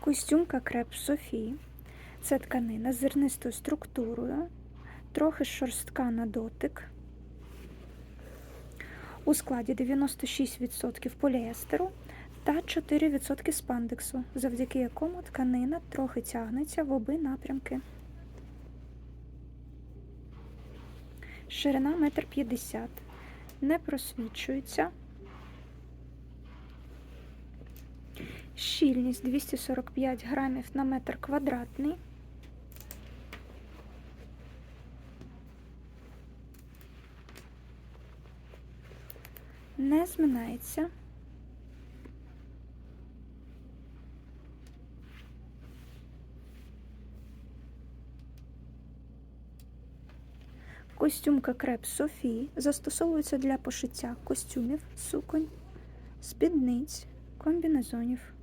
Костюмка креп Софії. Це тканина з зернистою структурою, трохи шорстка на дотик. У складі 96% поліестеру та 4% спандексу, завдяки якому тканина трохи тягнеться в оби напрямки. Ширина 1,50 м. Не просвічується. Щільність 245 грамів на метр квадратний. Не зминається. Костюмка креп Софії застосовується для пошиття костюмів, суконь, спідниць, комбінезонів.